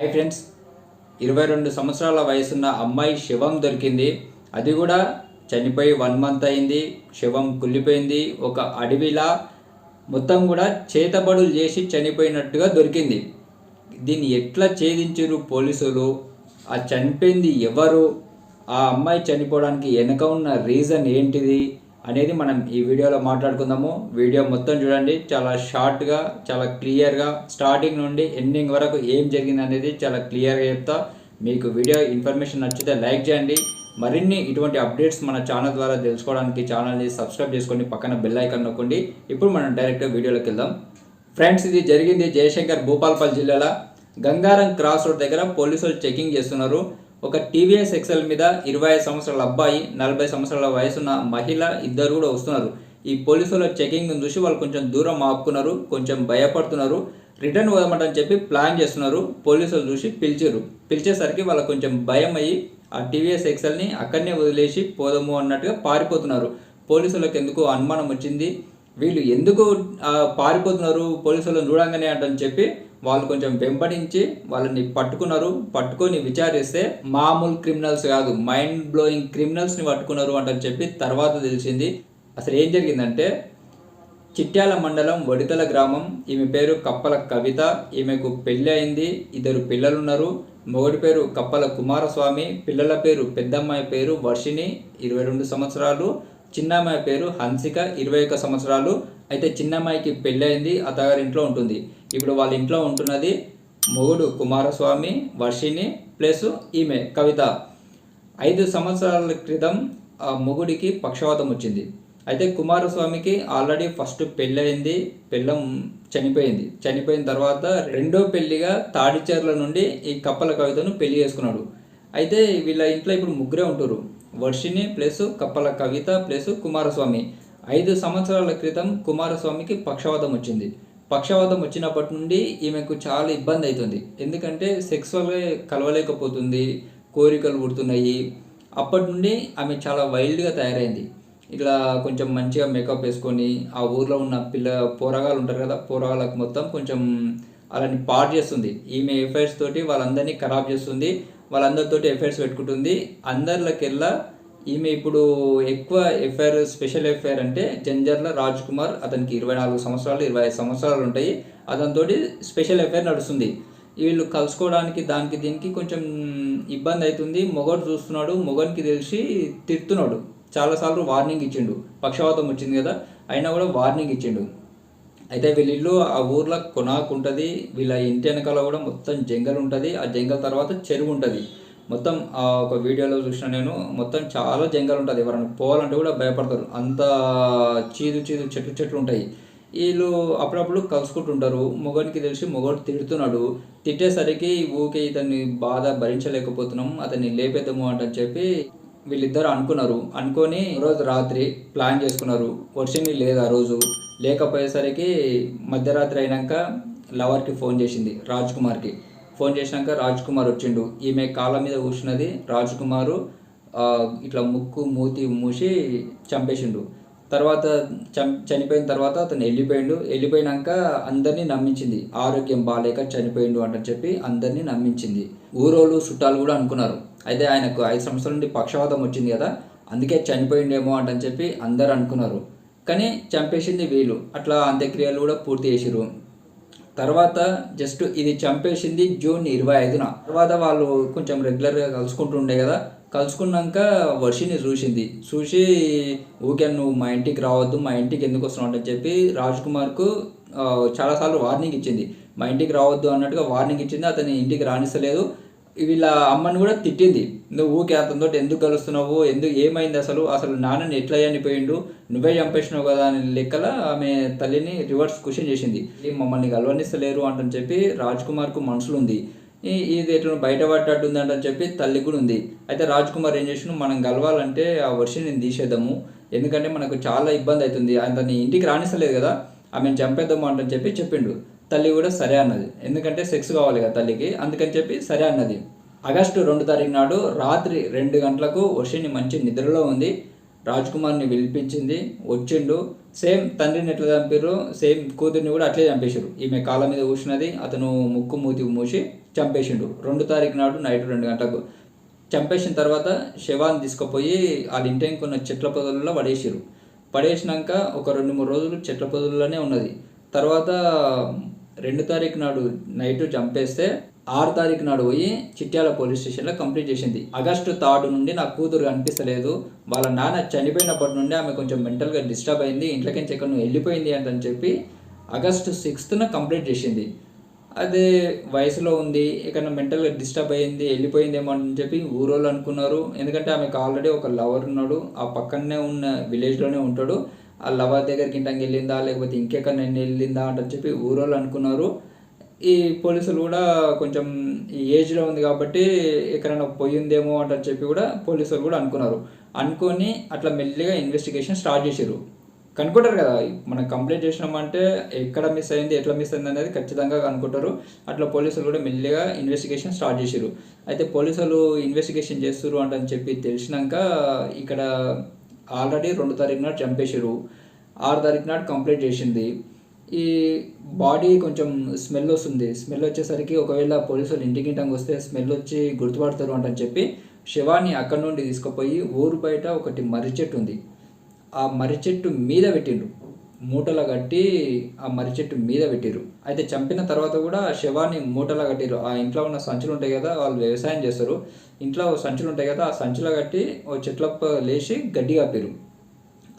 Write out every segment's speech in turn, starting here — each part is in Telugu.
హాయ్ ఫ్రెండ్స్ ఇరవై రెండు సంవత్సరాల వయసున్న అమ్మాయి శవం దొరికింది. అది కూడా చనిపోయి వన్ మంత్ అయింది. శవం కుళ్ళిపోయింది. ఒక అడవిలా మొత్తం కూడా చేతబడులు చేసి చనిపోయినట్టుగా దొరికింది. దీన్ని ఎట్లా ఛేదించారు పోలీసులు? ఆ చనిపోయింది ఎవరు? ఆ అమ్మాయి చనిపోవడానికి వెనక ఉన్న రీజన్ ఏంటిది? అనేది మనం ఈ వీడియోలో మాట్లాడుకుందాము. వీడియో మొత్తం చూడండి. చాలా షార్ట్గా చాలా క్లియర్గా స్టార్టింగ్ నుండి ఎండింగ్ వరకు ఏం జరిగింది అనేది చాలా క్లియర్గా చెప్తా. మీకు వీడియో ఇన్ఫర్మేషన్ నచ్చితే లైక్ చేయండి. మరిన్ని ఇటువంటి అప్డేట్స్ మన ఛానల్ ద్వారా తెలుసుకోవడానికి ఛానల్ని సబ్స్క్రైబ్ చేసుకోండి పక్కన బెల్ ఐకాన్ నొక్కండి. ఇప్పుడు మనం డైరెక్ట్గా వీడియోలోకి వెళ్దాం. ఫ్రెండ్స్ ఇది జరిగింది జయశంకర్ భూపాల్పల్లి జిల్లాలో గంగారం క్రాస్ రోడ్ దగ్గర పోలీసులు చెకింగ్ చేస్తున్నారు. ఒక టీవీఎస్ ఎక్సెల్ మీద ఇరవై ఐదు సంవత్సరాల అబ్బాయి నలభై సంవత్సరాల వయసున్న మహిళ ఇద్దరు కూడా వస్తున్నారు. ఈ పోలీసుల చెకింగ్ చూసి వాళ్ళు కొంచెం దూరం ఆపుకున్నారు కొంచెం భయపడుతున్నారు. రిటర్న్ పోదామంటని చెప్పి ప్లాన్ చేస్తున్నారు. పోలీసులు చూసి పిలిచారు పిలిచేసరికి వాళ్ళకి కొంచెం భయం అయ్యి ఆ టీవీఎస్ ఎక్సెల్ని అక్కడనే వదిలేసి పోదాము అన్నట్టుగా పారిపోతున్నారు. పోలీసులకు ఎందుకు అనుమానం వచ్చింది? వీళ్ళు ఎందుకు పారిపోతున్నారు పారిపోతున్నారు వాళ్ళని చూడంగానే అంటని చెప్పి వాళ్ళు కొంచెం వెంబడించి వాళ్ళని పట్టుకున్నారు. పట్టుకొని విచారిస్తే మామూలు క్రిమినల్స్ కాదు మైండ్ బ్లోయింగ్ క్రిమినల్స్ని పట్టుకున్నారు అంటని చెప్పి తర్వాత తెలిసింది. అసలు ఏం జరిగిందంటే చిట్యాల మండలం వడితల గ్రామం ఈమె పేరు కప్పల కవిత ఈమెకు పెళ్ళి అయింది ఇద్దరు పిల్లలు ఉన్నారు మొగడి పేరు కప్పల కుమారస్వామి పిల్లల పేరు పెద్దమ్మాయి పేరు వర్షిణి ఇరవై రెండు సంవత్సరాలు. చిన్నమ్మాయి పేరు హన్సిక ఇరవై ఒక్క సంవత్సరాలు. అయితే చిన్నమ్మాయికి పెళ్ళైంది అత్తగారి అత్తగారింట్లో ఉంటుంది. ఇప్పుడు వాళ్ళ ఇంట్లో ఉంటున్నది మొగుడు కుమారస్వామి వర్షిణి ప్లస్ ఈమె కవిత. ఐదు సంవత్సరాల క్రితం ఆ మొగుడికి పక్షవాతం వచ్చింది. అయితే కుమారస్వామికి ఆల్రెడీ ఫస్ట్ పెళ్ళయింది పెళ్ళం చనిపోయింది. చనిపోయిన తర్వాత రెండో పెళ్ళిగా తాడిచేర్ల నుండి ఈ కప్పల కవితను పెళ్ళి చేసుకున్నాడు. అయితే వీళ్ళ ఇంట్లో ఇప్పుడు ముగ్గురే ఉంటారు వర్షిణి ప్లస్ కప్పల కవిత ప్లస్ కుమారస్వామి. ఐదు సంవత్సరాల క్రితం కుమారస్వామికి పక్షవాతం వచ్చింది. పక్షవాతం వచ్చినప్పటి నుండి ఈమెకు చాలా ఇబ్బంది అవుతుంది ఎందుకంటే సెక్సువల్గా కలవలేకపోతుంది కోరికలు పుడుతున్నాయి అప్పటి నుండి ఆమె చాలా వైల్డ్గా తయారైంది. ఇట్లా కొంచెం మంచిగా మేకప్ వేసుకొని ఆ ఊర్లో ఉన్న పిల్ల పోరగాలు ఉంటారు కదా పోరగాళ్ళకు మొత్తం కొంచెం అలాని పాడు చేస్తుంది. ఈమె ఎఫైర్స్ తోటి వాళ్ళందరినీ ఖరాబ్ చేస్తుంది. వాళ్ళందరితోటి ఎఫ్ఐఆర్స్ పెట్టుకుంటుంది. అందరిలోకెల్లా ఈమె ఇప్పుడు ఎక్కువ ఎఫ్ఐఆర్ స్పెషల్ ఎఫ్ఐఆర్ అంటే జంజర్ల రాజ్ కుమార్ అతనికి ఇరవై నాలుగు సంవత్సరాలు ఇరవై ఐదు సంవత్సరాలు ఉంటాయి. అతనితో స్పెషల్ ఎఫ్ఐఆర్ నడుస్తుంది. వీళ్ళు కలుసుకోవడానికి దానికి దీనికి కొంచెం ఇబ్బంది అవుతుంది మొగడు చూస్తున్నాడు మొగనికి తెలిసి తిడుతున్నాడు. చాలాసార్లు వార్నింగ్ ఇచ్చిండు. పక్షవాతం వచ్చింది కదా అయినా కూడా వార్నింగ్ ఇచ్చిండు. అయితే వీళ్ళ ఇల్లు ఆ ఊర్లో కొనాకు ఉంటుంది వీళ్ళ ఇంటి వెనకాల కూడా మొత్తం జంగల్ ఉంటుంది ఆ జంగల్ తర్వాత చెరువు ఉంటుంది మొత్తం ఆ ఒక వీడియోలో చూసిన నేను మొత్తం చాలా జంగల్ ఉంటుంది ఎవరైనా పోవాలంటే కూడా భయపడతారు. అంత చీదు చీదు చెట్లు చెట్లు ఉంటాయి. వీళ్ళు అప్పుడప్పుడు కలుసుకుంటుంటారు. మొగడికి తెలిసి మొగడు తిడుతున్నాడు. తిట్టేసరికి ఊకే ఇతన్ని బాధ భరించలేకపోతున్నాం. అతన్ని లేపేద్దాము అంటని చెప్పి వీళ్ళిద్దరు అనుకున్నారు. అనుకొని రోజు రాత్రి ప్లాన్ చేసుకున్నారు. వర్షిని లేదు ఆ రోజు. లేకపోయేసరికి మధ్యరాత్రి అయినాక లవర్కి ఫోన్ చేసింది రాజ్ కుమార్కి ఫోన్ చేసినాక రాజ్ కుమార్ వచ్చిండు. ఈమె కాళ్ళ మీద కూర్చున్నది రాజ్ కుమారు ఇట్లా ముక్కు మూతి మూసి చంపేసిండు. తర్వాత చం చనిపోయిన తర్వాత అతను వెళ్ళిపోయిండు. వెళ్ళిపోయినాక అందరినీ నమ్మించింది. ఆరోగ్యం బాగాలేక చనిపోయిండు అంటని చెప్పి అందరినీ నమ్మించింది. ఊరోళ్ళు చుట్టాలు కూడా అనుకున్నారు. అయితే ఆయనకు ఐదు సంవత్సరాల నుండి పక్షవాతం వచ్చింది కదా అందుకే చనిపోయిండేమో అంటని చెప్పి అందరు అనుకున్నారు. కానీ చంపేసింది వీళ్ళు. అట్లా అంత్యక్రియలు కూడా పూర్తి చేసిరు తర్వాత జస్ట్ ఇది చంపేసింది జూన్ ఇరవై ఐదున. తర్వాత వాళ్ళు కొంచెం రెగ్యులర్గా కలుసుకుంటుండే కదా కలుసుకున్నాక వర్షిని చూసింది. చూసి ఊకే నువ్వు మా ఇంటికి రావద్దు మా ఇంటికి ఎందుకు వస్తున్నావు? అని చెప్పి రాజ్ కుమార్కు చాలాసార్లు వార్నింగ్ ఇచ్చింది. మా ఇంటికి రావద్దు అన్నట్టుగా వార్నింగ్ ఇచ్చింది. అతని ఇంటికి రాణిస్తలేదు వీళ్ళ అమ్మని కూడా తిట్టింది. నువ్వు ఊకే అతనితో ఎందుకు కలుస్తున్నావు? ఎందుకు ఏమైంది అసలు? అసలు నాన్నని ఎట్లా చనిపోయిండు నువ్వే చంపేసినావు కదా అని లెక్కల ఆమె తల్లిని రివర్స్ క్వశ్చన్ చేసింది. మమ్మల్ని కలవనిస్తలేరు అంటని చెప్పి రాజ్ కుమార్కు మనసులు ఉంది. ఇది ఎట్లా బయటపడ్డట్టు అని చెప్పి తల్లి కూడా ఉంది. అయితే రాజ్ కుమార్ ఏం చేసిన మనం కలవాలంటే ఆ వర్షిని తీసేద్దాము. ఎందుకంటే మనకు చాలా ఇబ్బంది అవుతుంది. అతని ఇంటికి రాణిస్తలేదు కదా. ఆమెను చంపేద్దాము అంటని చెప్పి చెప్పిండు. తల్లి కూడా సరే అన్నది. ఎందుకంటే సెక్స్ కావాలి కదా తల్లికి. అందుకని చెప్పి సరే అన్నది. ఆగస్టు రెండు తారీఖు నాడు రాత్రి రెండు గంటలకు వర్షిని మంచి నిద్రలో ఉంది. రాజ్ కుమార్ని పిలిపించింది. వచ్చిండు. సేమ్ తండ్రిని ఎట్లా చంపారు సేమ్ కూతుర్ని కూడా అట్లే చంపేశారు. ఈమె కాళ్ళ మీద కూర్చున్నది అతను ముక్కు మూతి మూసి చంపేసిండు. రెండు తారీఖు నాడు నైట్ రెండు గంటలకు. చంపేసిన తర్వాత శవాన్ని తీసుకుపోయి వాళ్ళ ఇంటికి ఉన్న చెట్ల పొదలలో పడేసారు పడేసినాక ఒక రెండు మూడు రోజులు చెట్ల పొదల్లోనే ఉన్నది. తర్వాత రెండు తారీఖు నాడు నైట్ చంపేస్తే ఆరు తారీఖు నాడు పోయి చిట్యాల పోలీస్ స్టేషన్లో కంప్లీట్ చేసింది. ఆగస్టు థర్డ్ నుండి నా కూతురు కనిపిస్తలేదు. వాళ్ళ నాన్న చనిపోయినప్పటి నుండి ఆమె కొంచెం మెంటల్గా డిస్టర్బ్ అయింది. ఇంట్లోకి ఎక్కడ నువ్వు వెళ్ళిపోయింది అంటని చెప్పి ఆగస్టు సిక్స్త్న కంప్లీట్ చేసింది. అదే వయసులో ఉంది. ఎక్కడ మెంటల్గా డిస్టర్బ్ అయింది వెళ్ళిపోయిందేమో అని చెప్పి ఊరోళ్ళు అనుకున్నారు. ఎందుకంటే ఆమెకు ఆల్రెడీ ఒక లవర్ ఉన్నాడు. ఆ పక్కనే ఉన్న విలేజ్లోనే ఉంటాడు. ఆ లవర్ దగ్గరికి ఇంటకి వెళ్ళిందా లేకపోతే ఇంకెక్కడ నేను వెళ్ళిందా అంటని చెప్పి ఊరోళ్ళు అనుకున్నారు. ఈ పోలీసులు కూడా కొంచెం ఈ ఏజ్లో ఉంది కాబట్టి ఎక్కడైనా పోయిందేమో అంటని చెప్పి కూడా పోలీసులు కూడా అనుకున్నారు. అనుకొని అట్లా మెల్లిగా ఇన్వెస్టిగేషన్ స్టార్ట్ చేశారు కనుక్కుంటారు కదా మనం కంప్లైంట్ చేసినామంటే ఎక్కడ మిస్ అయింది ఎట్లా మిస్ అయింది అనేది ఖచ్చితంగా కనుక్కుంటారు. అట్లా పోలీసులు కూడా మెల్లిగా ఇన్వెస్టిగేషన్ స్టార్ట్ చేశారు అయితే పోలీసులు ఇన్వెస్టిగేషన్ చేస్తారు అంటని చెప్పి తెలిసినాక ఇక్కడ ఆల్రెడీ రెండు తారీఖు నాడు చంపేశారు ఆరు తారీఖు నాడు కంప్లీట్ చేసింది. ఈ బాడీ కొంచెం స్మెల్ వస్తుంది. స్మెల్ వచ్చేసరికి ఒకవేళ పోలీసులు ఇంటికింటంగా వస్తే స్మెల్ వచ్చి గుర్తుపడతారు అంటని చెప్పి శవాన్ని అక్కడి నుండి తీసుకుపోయి ఊరు బయట ఒకటి మర్రి చెట్టు ఉంది. ఆ మర్రి చెట్టు మీద పెట్టిండ్రు. మూటలు కట్టి ఆ మర్రి చెట్టు మీద పెట్టిరు అయితే చంపిన తర్వాత కూడా శవాన్ని మూటలు కట్టిరు ఆ ఇంట్లో ఉన్న సంచులు ఉంటాయి కదా వాళ్ళు వ్యవసాయం చేస్తారు. ఇంట్లో సంచులు ఉంటాయి కదా ఆ సంచులు కట్టి ఓ చెట్ల లేచి గడ్డి కప్పిరు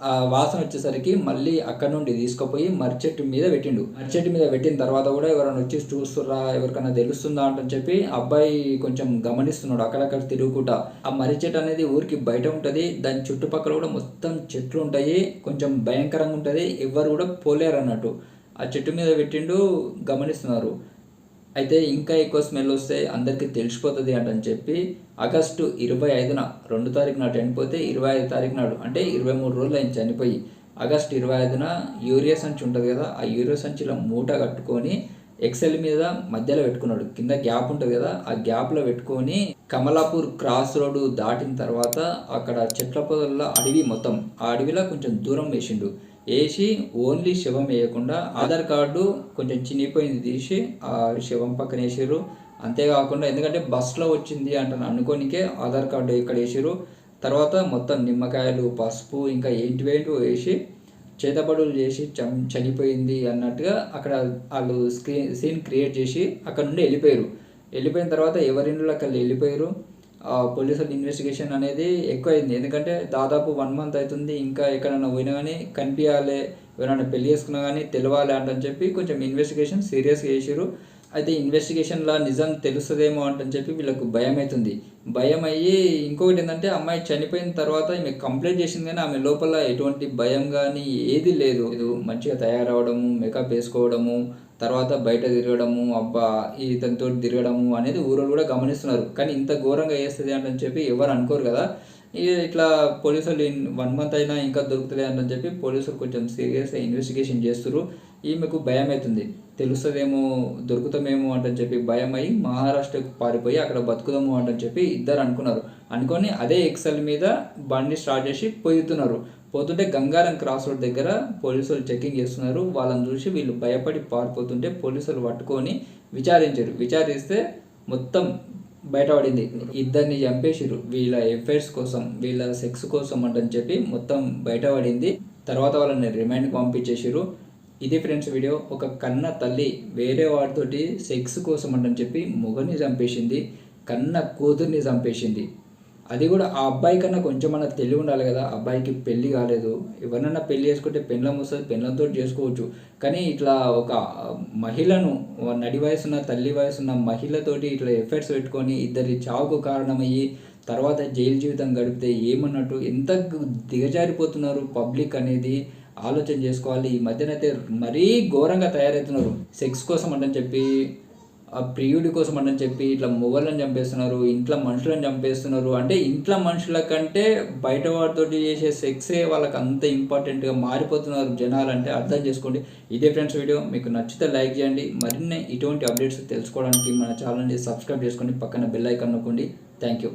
ఆ వాసన వచ్చేసరికి మళ్ళీ అక్కడ నుండి తీసుకుపోయి మర్చెట్టు మీద పెట్టిండు. మర్చెట్టు మీద పెట్టిన తర్వాత కూడా ఎవరైనా వచ్చి చూస్తుర్రా ఎవరికైనా తెలుస్తుందా అంటని చెప్పి అబ్బాయి కొంచెం గమనిస్తున్నాడు అక్కడక్కడ తిరుగుకుంటా. ఆ మర్రి చెట్టు అనేది ఊరికి బయట ఉంటుంది దాని చుట్టుపక్కల కూడా మొత్తం చెట్లు ఉంటాయి కొంచెం భయంకరంగా ఉంటుంది ఎవరు కూడా పోలేరు అన్నట్టు. ఆ చెట్టు మీద పెట్టిండు గమనిస్తున్నారు. అయితే ఇంకా ఎక్కువ స్మెల్ వస్తే అందరికీ తెలిసిపోతుంది అంటని చెప్పి ఆగస్టు ఇరవై ఐదున రెండు తారీఖు నాడు చనిపోతే ఇరవై ఐదు తారీఖు నాడు అంటే ఇరవై మూడు రోజులు ఆయన చనిపోయి ఆగస్టు ఇరవై ఐదున యూరియా సంచి ఉంటుంది కదా ఆ యూరియా సంచిలో మూట కట్టుకొని ఎక్సెల్ మీద మధ్యలో పెట్టుకున్నాడు. కింద గ్యాప్ ఉంటుంది కదా ఆ గ్యాప్లో పెట్టుకొని కమలాపూర్ క్రాస్ రోడ్డు దాటిన తర్వాత అక్కడ చెట్ల పొదల్లో అడవి మొత్తం ఆ అడవిలో కొంచెం దూరం వేసిండు. వేసి ఓన్లీ శవం వేయకుండా ఆధార్ కార్డు కొంచెం చినిగిపోయింది తీసి ఆ శవం పక్కన వేసారు అంతేకాకుండా ఎందుకంటే బస్సులో వచ్చింది అంటాను అనుకోనికే ఆధార్ కార్డు ఇక్కడ వేసారు తర్వాత మొత్తం నిమ్మకాయలు పసుపు ఇంకా ఏంటివేంటివో వేసి చేతబడులు చేసి చం చనిపోయింది అన్నట్టుగా అక్కడ వాళ్ళు స్క్రీన్ సీన్ క్రియేట్ చేసి అక్కడ నుండి వెళ్ళిపోయారు వెళ్ళిపోయిన తర్వాత ఎవరిండ్లోకి వెళ్ళి వెళ్ళిపోయారు పోలీసుల ఇన్వెస్టిగేషన్ అనేది ఎక్కువైంది. ఎందుకంటే దాదాపు వన్ మంత్ అవుతుంది ఇంకా ఎక్కడైనా పోయినా కానీ కనిపించాలి ఎవరైనా పెళ్ళి చేసుకున్నా కానీ తెలవాలి అంటని చెప్పి కొంచెం ఇన్వెస్టిగేషన్ సీరియస్గా చేసారు అయితే ఇన్వెస్టిగేషన్లో నిజం తెలుస్తుందేమో అంటని చెప్పి వీళ్ళకు భయం అవుతుంది భయం అయ్యి ఇంకొకటి ఏంటంటే అమ్మాయి చనిపోయిన తర్వాత ఈమె కంప్లైంట్ చేసింది కానీ ఆమె లోపల ఎటువంటి భయం కానీ ఏది లేదు. ఇది మంచిగా తయారవడము మేకప్ వేసుకోవడము తర్వాత బయట తిరగడము అబ్బా ఇతనితో తిరగడము అనేది ఊరు కూడా గమనిస్తున్నారు. కానీ ఇంత ఘోరంగా వేస్తుంది అంటని చెప్పి ఎవరు అనుకోరు కదా. ఇట్లా పోలీసులు వన్ మంత్ అయినా ఇంకా దొరుకుతలే అని చెప్పి పోలీసులు కొంచెం సీరియస్గా ఇన్వెస్టిగేషన్ చేస్తున్నారు ఈమెకు భయం అవుతుంది తెలుస్తుందేమో దొరుకుతామేమో అంటని చెప్పి భయం అయ్యి మహారాష్ట్రకు పారిపోయి అక్కడ బతుకుదాము అంటని చెప్పి ఇద్దరు అనుకున్నారు. అనుకొని అదే ఎక్సెల్ మీద బండి స్టార్ట్ చేసి పోతున్నారు పోతుంటే గంగారం క్రాస్ రోడ్ దగ్గర పోలీసులు చెకింగ్ చేస్తున్నారు. వాళ్ళని చూసి వీళ్ళు భయపడి పారిపోతుంటే పోలీసులు పట్టుకొని విచారించారు. విచారిస్తే మొత్తం బయటపడింది. ఇద్దరిని చంపేసిరు వీళ్ళ ఎఫైర్స్ కోసం వీళ్ళ సెక్స్ కోసం అంటని చెప్పి మొత్తం బయటపడింది. తర్వాత వాళ్ళని రిమైండ్కి పంపించేసిరు ఇది ఫ్రెండ్స్ వీడియో. ఒక కన్న తల్లి వేరే వాడితోటి సెక్స్ కోసం అంటని చెప్పి మొగని చంపేసింది కన్న కూతుర్ని చంపేసింది. అది కూడా ఆ అబ్బాయి కన్నా కొంచెం అన్న తెలివి ఉండాలి కదా. అబ్బాయికి పెళ్ళి కాలేదు. ఎవరినన్నా పెళ్ళి చేసుకుంటే పెళ్ళం వస్తుంది పెళ్ళంతో చేసుకోవచ్చు. కానీ ఇట్లా ఒక మహిళను నడి వయసున్న తల్లి వయసున్న మహిళతోటి ఇట్లా ఎఫెక్ట్స్ పెట్టుకొని ఇద్దరి చావుకు కారణమయ్యి తర్వాత జైలు జీవితం గడిపితే ఏమన్నట్టు ఎంత దిగజారిపోతున్నారు పబ్లిక్ అనేది. ఆలోచన చేసుకోవాలి. ఈ మధ్యనైతే మరీ ఘోరంగా తయారవుతున్నారు సెక్స్ కోసం అంటని చెప్పి ఆ ప్రియుడి కోసం అంటని చెప్పి ఇట్లా మొగలను చంపేస్తున్నారు ఇంట్లో మనుషులను చంపేస్తున్నారు. అంటే ఇంట్లో మనుషుల కంటే బయట వాటితో చేసే సెక్సే వాళ్ళకి అంత ఇంపార్టెంట్గా మారిపోతున్నారు జనాలు అంటే అర్థం చేసుకోండి. ఇదే ఫ్రెండ్స్ వీడియో. మీకు నచ్చితే లైక్ చేయండి. మరిన్ని ఇటువంటి అప్డేట్స్ తెలుసుకోవడానికి మన ఛానల్ని సబ్స్క్రైబ్ చేసుకోండి. పక్కన బెల్ ఐకాన్ నొక్కండి. Thank you.